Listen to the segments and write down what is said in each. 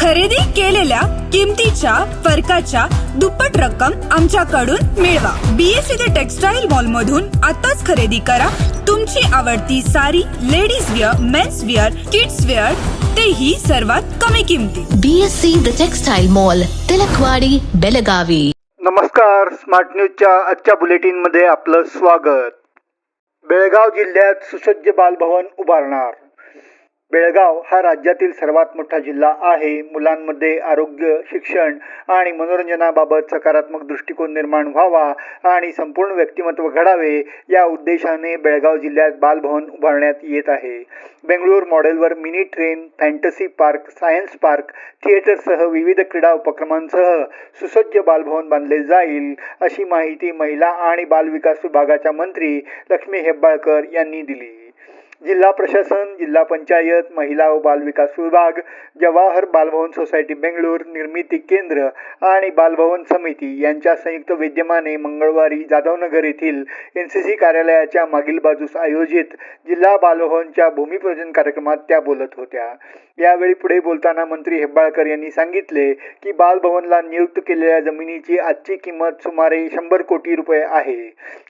खरेदी केलेल्या किमतीच्या फरकाच्या दुप्पट रक्कम आमच्याकडून मिळवा. बीएससी द टेक्सटाईल मॉल मधून आताच खरेदी करा. तुमची आवडती sari ladies wear men's wear kids wear तेही सर्वात कमी किमतीत. BSc The Textile Mall, Tilakwadi Belagavi. नमस्कार. स्मार्ट न्यूजच्या आजच्या बुलेटिनमध्ये आपलं स्वागत. बेळगाव जिल्ह्यात सुसज्ज बालभवन उभारणार. बेळगाव हा राज्यातील सर्वात मोठा जिल्हा आहे. मुलांमध्ये आरोग्य शिक्षण आणि मनोरंजनाबाबत सकारात्मक दृष्टिकोन निर्माण व्हावा आणि संपूर्ण व्यक्तिमत्व घडावे या उद्देशाने बेळगाव जिल्ह्यात बालभवन उभारण्यात येत आहे. बेंगळूर मॉडेलवर mini train fantasy park science park थिएटरसह विविध क्रीडा उपक्रमांसह सुसज्ज बालभवन बांधले जाईल अशी माहिती महिला आणि बालविकास विभागाच्या मंत्री लक्ष्मी हेब्बाळकर यांनी दिली. जिल्हा प्रशासन जिल्हा पंचायत महिला व बालविकास विभाग जवाहर बालभवन सोसायटी बेंगळूर निर्मिती केंद्र आणि बालभवन समिती यांच्या संयुक्त विद्यमाने मंगळवारी जाधवनगर येथील एन सी सी कार्यालयाच्या मागील बाजूस आयोजित जिल्हा बालभवनच्या भूमिपूजन कार्यक्रमात त्या बोलत होत्या. यावेळी पुढे बोलताना मंत्री हेब्बाळकर यांनी सांगितले की बालभवनला नियुक्त केलेल्या जमिनीची आजची किंमत सुमारे शंभर कोटी रुपये आहे.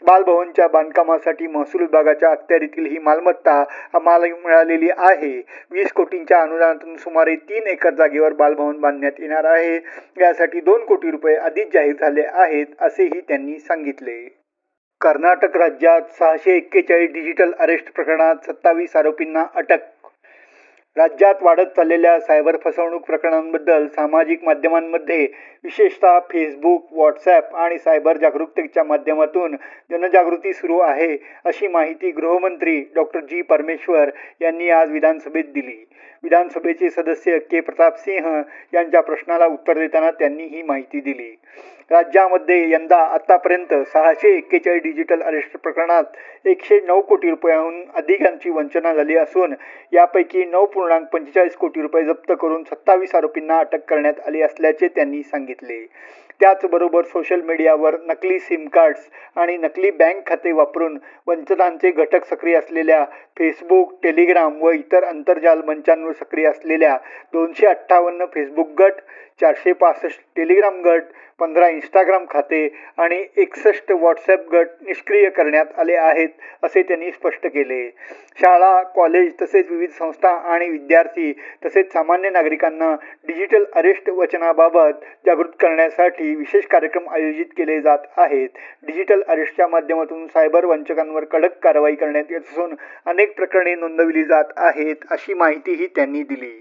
बालभवनच्या बांधकामासाठी महसूल विभागाच्या अखत्यारीतील ही मालमत्ता आम्हाला मिळालेली आहे. वीस कोटींच्या अनुदानातून सुमारे तीन एकर जागेवर बालभवन बांधण्यात येणार आहे. यासाठी दोन कोटी रुपये आधीच जाहीर झाले आहेत असेही त्यांनी सांगितले. कर्नाटक राज्यात सहाशे एक्केचाळीस डिजिटल अरेस्ट प्रकरणात सत्तावीस आरोपींना अटक राज्यात वाढत चाललेल्या सायबर फसवणूक प्रकरणांबद्दल सामाजिक माध्यमांमध्ये विशेषतः फेसबुक व्हॉट्सॲप आणि सायबर जागरूकतेच्या माध्यमातून जनजागृती सुरू आहे अशी माहिती गृहमंत्री डॉक्टर जी परमेश्वर यांनी आज विधानसभेत दिली. विधानसभेचे सदस्य के प्रताप सिंह यांच्या प्रश्नाला उत्तर देताना त्यांनी ही माहिती दिली. राज्यामध्ये यंदा आतापर्यंत सहाशे एक्केचाळीस डिजिटल अरेस्ट प्रकरणात एकशे नऊ कोटी रुपयांहून अधिकांची वंचना झाली असून यापैकी नऊ पूर्णांक पंचेचाळीस कोटी रुपये जप्त करून सत्तावीस आरोपींना अटक करण्यात आली असल्याचे त्यांनी सांगितले. त्याचबरोबर सोशल मीडियावर नकली सिम कार्ड्स आणि नकली बँक खाते वापरून वंचनांचे घटक सक्रिय असलेल्या फेसबुक टेलिग्राम व इतर आंतरजाल मंचांवर सक्रिय असलेल्या दोनशे अठ्ठावन्न फेसबुक गट चारशे पासष्ट टेलिग्राम गट पंधरा इंस्टाग्राम खाते आणि एकसष्ट व्हॉट्सॲप गट निष्क्रिय करण्यात आले आहेत असे त्यांनी स्पष्ट केले. शाळा कॉलेज तसेच विविध संस्था आणि विद्यार्थी तसेच सामान्य नागरिकांना डिजिटल अरेस्ट वचनाबाबत जागृत करण्यासाठी विशेष कार्यक्रम आयोजित केले जात आहेत. डिजिटल अरेस्टच्या माध्यमातून सायबर वंचकांवर कडक कारवाई करण्यात येत असून अनेक प्रकरणे नोंदवली जात आहेत अशी माहितीही त्यांनी दिली.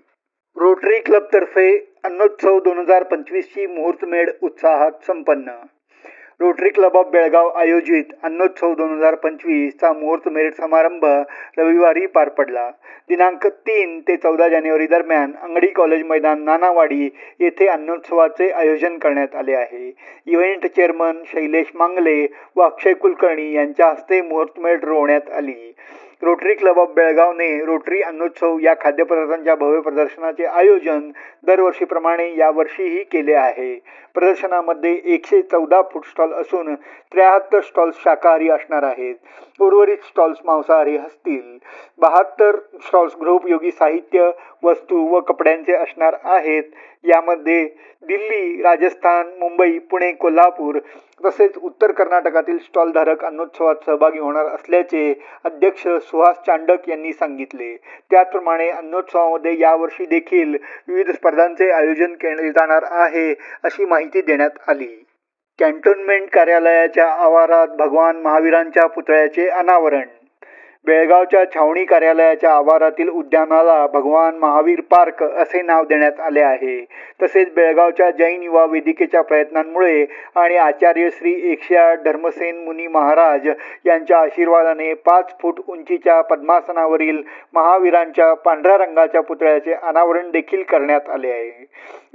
रोटरी क्लबतर्फे अन्नोत्सव दोन हजार पंचवीसची मुहूर्तमेढ उत्साहात संपन्न. रोटरी क्लब ऑफ बेळगाव आयोजित अन्नोत्सव दोन हजार पंचवीसचा मुहूर्तमेढ समारंभ रविवारी पार पडला. दिनांक तीन ते चौदा जानेवारी दरम्यान अंगडी कॉलेज मैदान नानावाडी येथे अन्नोत्सवाचे आयोजन करण्यात आले आहे. इव्हेंट चेअरमन शैलेश मांगले व अक्षय कुलकर्णी यांच्या हस्ते मुहूर्तमेढ रोवण्यात आली. रोटरी क्लब ऑफ बेळगावने रोटरी अन्नोत्सव या खाद्यपदार्थांच्या भव्य प्रदर्शनाचे आयोजन दरवर्षीप्रमाणे यावर्षीही केले आहे. प्रदर्शनामध्ये एकशे चौदा फूड स्टॉल असून त्र्याहत्तर स्टॉल्स शाकाहारी असणार आहेत. उर्वरित स्टॉल्स मांसाहारी असतील. बहात्तर स्टॉल्स गृहोपयोगी साहित्य वस्तू व कपड्यांचे असणार आहेत. यामध्ये दिल्ली राजस्थान मुंबई पुणे कोल्हापूर तसेच उत्तर कर्नाटकातील स्टॉलधारक अन्नोत्सवात सहभागी होणार असल्याचे अध्यक्ष सुहास चांडक यांनी सांगितले. त्याचप्रमाणे अन्नोत्सवामध्ये यावर्षी देखील विविध स्पर्धांचे आयोजन केले जाणार आहे अशी माहिती देण्यात आली. कॅन्टोन्मेंट कार्यालयाच्या आवारात भगवान महावीरांच्या पुतळ्याचे अनावरण बेळगावच्या छावणी कार्यालयाच्या आवारातील उद्यानाला भगवान महावीर पार्क असे नाव देण्यात आले आहे. तसेच बेळगावच्या जैन युवा वेदिकेच्या प्रयत्नांमुळे आणि आचार्य श्री एकशा धर्मसेन मुनी महाराज यांच्या आशीर्वादाने पाच फूट उंचीच्या पद्मासनावरील महावीरांच्या पांढऱ्या रंगाच्या पुतळ्याचे अनावरण देखील करण्यात आले आहे.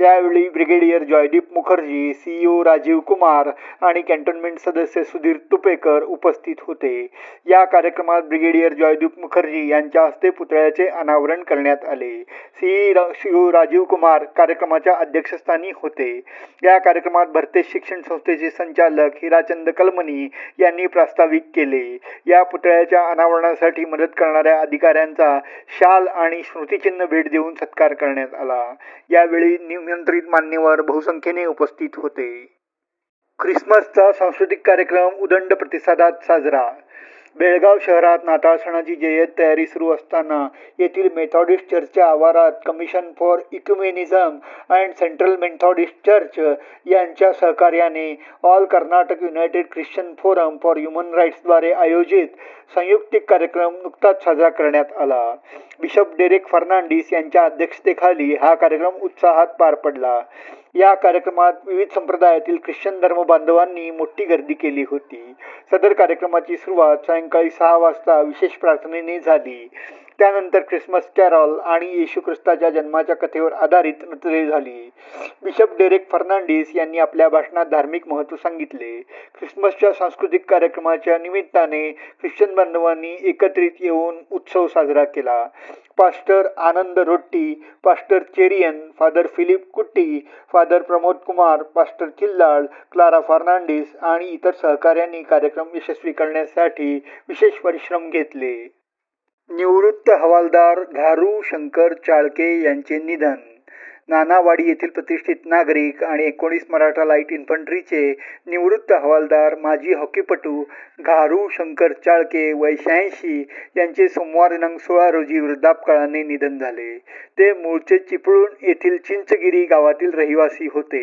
यावेळी ब्रिगेडियर जॉयदीप मुखर्जी सीईओ राजीव कुमार आणि कॅन्टोन्मेंट सदस्य सुधीर तुपेकर उपस्थित होते. या कार्यक्रमात ब्रिगेडियर ब्रिगेडियर जॉयदीप मुखर्जी यांच्या हस्ते पुतळ्याचे अनावरण करण्यात आले. सी. शिव राजीव कुमार कार्यक्रमाच्या अध्यक्षस्थानी होते. या कार्यक्रमात भरते शिक्षण संस्थेचे संचालक हिराचंद कलमनी यांनी प्रास्ताविक केले. या पुतळ्याच्या अनावरणासाठी मदत करणाऱ्या अधिकाऱ्यांचा शाल आणि स्मृतिचिन्ह भेट देऊन सत्कार करण्यात आला. यावेळी निमंत्रित मान्यवर बहुसंख्येने उपस्थित होते. ख्रिसमसचा सांस्कृतिक कार्यक्रम उदंड प्रतिसादात साजरा. बेळगाव शहरात नाताळ सणाची जय्यत तयारी सुरू असताना येथील मेथॉडिस्ट चर्चच्या आवारात commission for ecumenism and central Methodist church यांच्या सहकार्याने all Karnataka united Christian forum for human राईट्सद्वारे आयोजित संयुक्तिक कार्यक्रम नुकताच साजरा करण्यात आला. बिशप डेरेक फर्नांडिस यांच्या अध्यक्षतेखाली हा कार्यक्रम उत्साहात पार पडला. या कार्यक्रमात विविध संप्रदायातील ख्रिश्चन धर्म बांधवांनी मोठी गर्दी केली होती. सदर कार्यक्रमाची सुरुवात सायंकाळी सहा वाजता विशेष प्रार्थनेने झाली. त्यानंतर ख्रिसमस कॅरॉल आणि येशू ख्रिस्ताच्या जन्माच्या कथेवर आधारित नृत्य झाली. बिशप डेरेक फर्नांडिस यांनी आपल्या भाषणात धार्मिक महत्त्व सांगितले. ख्रिसमसच्या सांस्कृतिक कार्यक्रमाच्या निमित्ताने ख्रिश्चन बांधवांनी एकत्रित येऊन उत्सव साजरा केला. Pastor Anand Rotti pastor Cherian father Philip Kutty father Pramod Kumar pastor Chillal Clara Fernandes आणि इतर सहकाऱ्यांनी कार्यक्रम यशस्वी करण्यासाठी विशेष परिश्रम घेतले. निवृत्त हवालदार घारू शंकर चाळके यांचे निधन. नानावाडी येथील प्रतिष्ठित नागरिक आणि एकोणीस मराठा लाइट इन्फंट्रीचे निवृत्त हवालदार माजी हॉकीपटू घारू शंकर चाळके वय शहाऐंशी यांचे सोमवार दिनांक सोळा रोजी वृद्धापकाळाने निधन झाले. ते मूळचे चिपळूण येथील चिंचगिरी गावातील रहिवासी होते.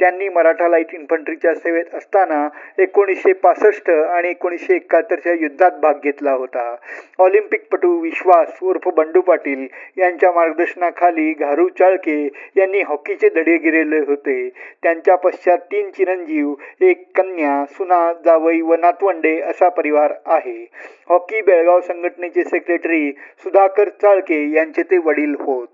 त्यांनी मराठा लाइट इन्फंट्रीच्या सेवेत असताना एकोणीसशे पासष्ट आणि एकोणीसशे एकाहत्तरच्या युद्धात भाग घेतला होता. ऑलिम्पिकपटू विश्वास उर्फ बंडू पाटील यांच्या मार्गदर्शनाखाली घारू चाळके यांनी हॉकीचे धडे गिरेले होते. त्यांच्या पश्चात तीन चिरंजीव एक कन्या सुना जावई व नातवंडे असा परिवार आहे. हॉकी बेळगाव संघटनेचे सेक्रेटरी सुधाकर चाळके यांचे ते वडील होत.